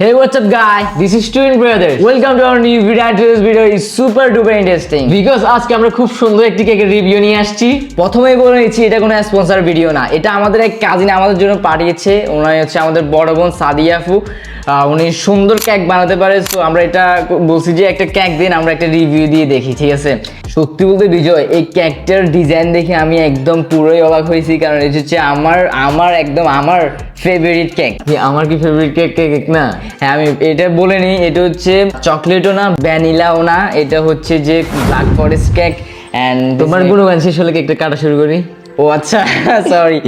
Hey, what's up, guys? This is Twin Brothers. Welcome to our new video. And today's video. Is super duper interesting. Because আজকে আমরা খুব সুন্দর একটি কেকের review নিয়ে আসছি। প্রথমেই বলে নিচ্ছি এটা কোনো স্পন্সর ভিডিও না। এটা আমাদের এক কাজিন আমাদের জন্য পাঠিয়েছে। ওনাই হচ্ছে আমাদের বড় বোন সাদিয়াফু উনি সুন্দর কেক বানাতে পারে। সো আমরা এটা বলছি যে একটা কেক দিন আমরা একটা রিভিউ দিয়ে দেখি ঠিক আছে? সত্যি বলতে বিজয় এই ক্যারেক্টার ডিজাইন দেখে আমি একদম পুরোই অবাক হয়েছি কারণ এটা হচ্ছে আমার আমার একদম আমার ফেভারিট কেক আমার কি ফেভারিট কেক কেক না। হ্যাঁ আমি এটা বলে নিই এটা হচ্ছে চকলেটও না ভ্যানিলাও না এটা হচ্ছে যে ব্ল্যাক ফরেস্ট কেক অ্যান্ড তোমার গুণগান শেষ হলে কেকটা কাটা শুরু করি। ও আচ্ছা সরি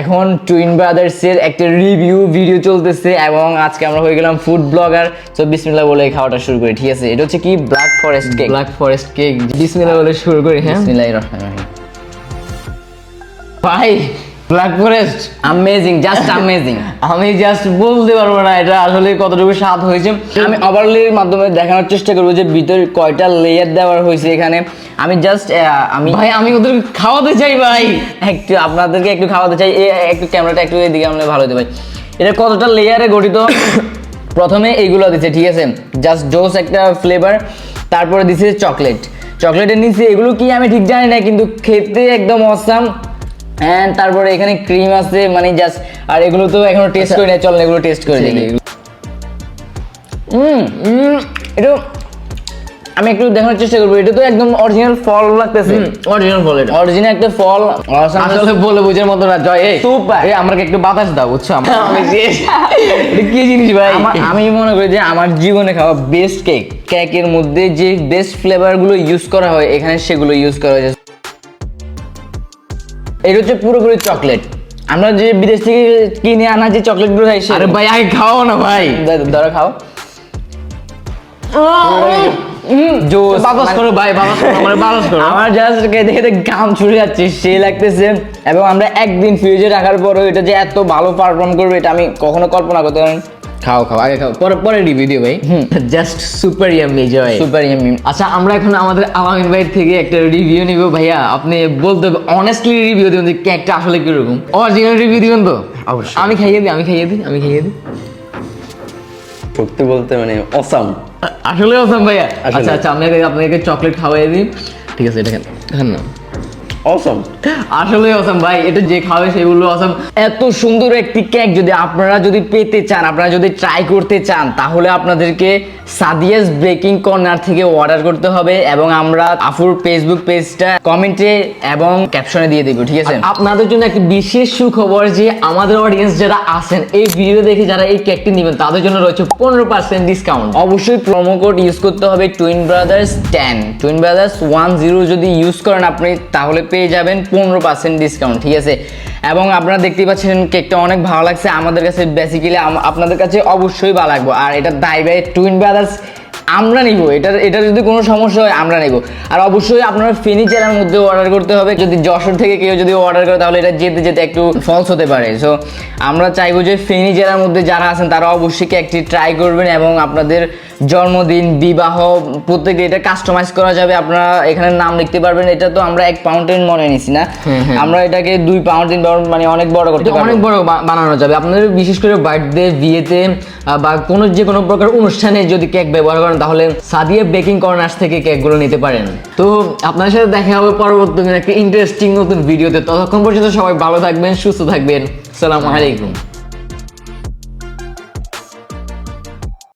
এখন টুইন ব্রাদার্সের একটা রিভিউ ভিডিও চলতেছে এবং আজকে আমরা হয়ে গেলাম ফুড ব্লগার তো বিসমিল্লাহ বলে খাওয়াটা শুরু করি ঠিক আছে? এটা হচ্ছে কি? Black forest cake black forest cake বিসমিল্লাহ বলে শুরু করি হ্যাঁ? বিসমিল্লাহির রহমানির রহিম। ভাই black forest amazing just amazing আমি জাস্ট বলতে পারব না এটা আসলে কতটুকু স্বাদ হয়েছে। আমি ওভারলের মাধ্যমে দেখানোর চেষ্টা করব যে ভিতরে কয়টা লেয়ার দেওয়ার হয়েছে এখানে। আমি জাস্ট আমি ভাই আমি ওদের খাওয়াতে চাই ভাই। একটু আপনাদেরকে একটু খাওয়াতে চাই। একটু ক্যামেরাটা একটু এদিকে আমরা ভালো হতে ভাই। এটা কতটা লেয়ারে গঠিত? প্রথমে এইগুলো দিচ্ছে ঠিক আছে? জাস্ট জোস একটা ফ্লেভার তারপরে দিছে চকলেট চকলেটের নিচে এগুলো কি আমি ঠিক জানি না কিন্তু খেতে একদম অসাম অ্যান্ড তারপরে এখানে ক্রিম আছে মানে জাস্ট আর এগুলো তো এখনও টেস্ট করি না চলেন এগুলো টেস্ট করে দেখি। হুম এটা আমি একটু দেখানোর চেষ্টা করব। এটা তো একদম অরিজিনাল ফল লাগতেছে। অরিজিনাল ফল এটা। অরিজিনাল একটা ফল। আসলে বলে বোঝার মতো না জয় এই Super. এই আমাকে একটু বাতাস দাও বুঝছ? আমি শেষ। কি জিনিস ভাই? আমি মনে করি যে আমার জীবনে খাওয়া বেস্ট কেক কেকের মধ্যে যে বেস্ট ফ্লেভারগুলো ইউজ করা হয় এখানে সেগুলো ইউজ করা হয়েছে। এটা হচ্ছে পুরোপুরি চকলেট। আমরা যে বিদেশ থেকে কিনে আনা যে চকলেটগুলো খাই আরে ভাই আগে খাও না ভাই। ধরো খাও। আমার জাস্ট ছুটে যাচ্ছে সে লাগতেছে। এবং আমরা একদিন ফ্রিজে রাখার পরও এটা যে এত ভালো পারফর্ম করবে এটা আমি কখনো কল্পনা করতে পারি খাও খাও। আগে খাও। পরে পরে রিভিউ দিও ভাই। জাস্ট সুপার ইয়ামি জয় সুপার ইয়ামি আচ্ছা আমরা এখন আমাদের আলামিন ভাই থেকে একটা রিভিউ নিব। ভাইয়া আপনি বলতে অনেস্টলি রিভিউ দিবেন যে কেকটা আসলে কীরকম। অরিজিনাল রিভিউ দিবেন তো? অবশ্যই। আমি খাইয়ে দিই আমি খাইয়ে দিই আমি খাইয়ে দিই। সত্যি বলতে মানে অসাম আসলে অসাম ভাইয়া। আচ্ছা আচ্ছা আপনাকে আপনাকে চকলেট খাওয়াই দিই। ঠিক আছে এটা খান খান না। অসাম আসলে অসাম ভাই। এটা যে খাবে সেগুলো অসাম এত সুন্দর একটি কেক যদি আপনারা যদি পেতে চান আপনারা যদি ট্রাই করতে চান তাহলে আপনাদেরকে সাদিয়াস বেকিং কর্নার থেকে অর্ডার করতে হবে এবং আমরা আফুর ফেসবুক পেজটা কমেন্টে এবং ক্যাপশনে দিয়ে দেবো ঠিক আছে? আপনাদের জন্য একটি বিশেষ সুখবর যে আমাদের অডিয়েন্স যারা আছেন এই ভিডিও দেখে যারা এই কেকটি নেবেন তাদের জন্য রয়েছে পনেরো পার্সেন্ট ডিসকাউন্ট অবশ্যই প্রোমো কোড ইউজ করতে হবে twin brothers ten twin brothers one zero যদি ইউজ করেন আপনি তাহলে পেয়ে যাবেন পনেরো পার্সেন্ট ডিসকাউন্ট ঠিক আছে? এবং আপনারা দেখতেই পাচ্ছেন কেকটা অনেক ভালো লাগছে। আমাদের কাছে বেসিক্যালি আপনাদের কাছে অবশ্যই ভালো লাগবে। আর এটা দায় বাই টুইন ব্রাদার্স আমরা নিব এটার এটা যদি কোনো সমস্যা হয় আমরা নিব। আর অবশ্যই আপনারা ফেনি জেলার মধ্যে অর্ডার করতে হবে। যদি যশোর থেকে কেউ যদি অর্ডার করে তাহলে এটা যেতে যেতে একটু ফলস হতে পারে। সো আমরা চাইব যে ফেনি জেলার মধ্যে যারা আছেন তারা অবশ্যই কেকটি ট্রাই করবেন এবং আপনাদের জন্মদিন বিবাহ প্রত্যেকে এটা কাস্টমাইজ করা যাবে। আপনারা এখানে নাম লিখতে পারবেন এটা তো আমরা এক পাউন্ডের মনে নিছি না। আমরা এটাকে দুই পাউন্ড তিন পাউন্ড মানে অনেক বড় করতে অনেক বড় বানানো যাবে। আপনাদের বিশেষ করে বার্থডে বিয়েতে বা কোনো যে কোনো প্রকার অনুষ্ঠানে যদি কেক ব্যবহার করেন তাহলে সাদিয়া বেকিং কর্নার্স থেকে কেকগুলো নিতে পারেন। তো আপনার সাথে দেখা হবে পরবর্তী একটা ইন্টারেস্টিং নতুন ভিডিওতে ততক্ষণ পর্যন্ত সবাই ভালো থাকবেন, সুস্থ থাকবেন। সালামু আলাইকুম।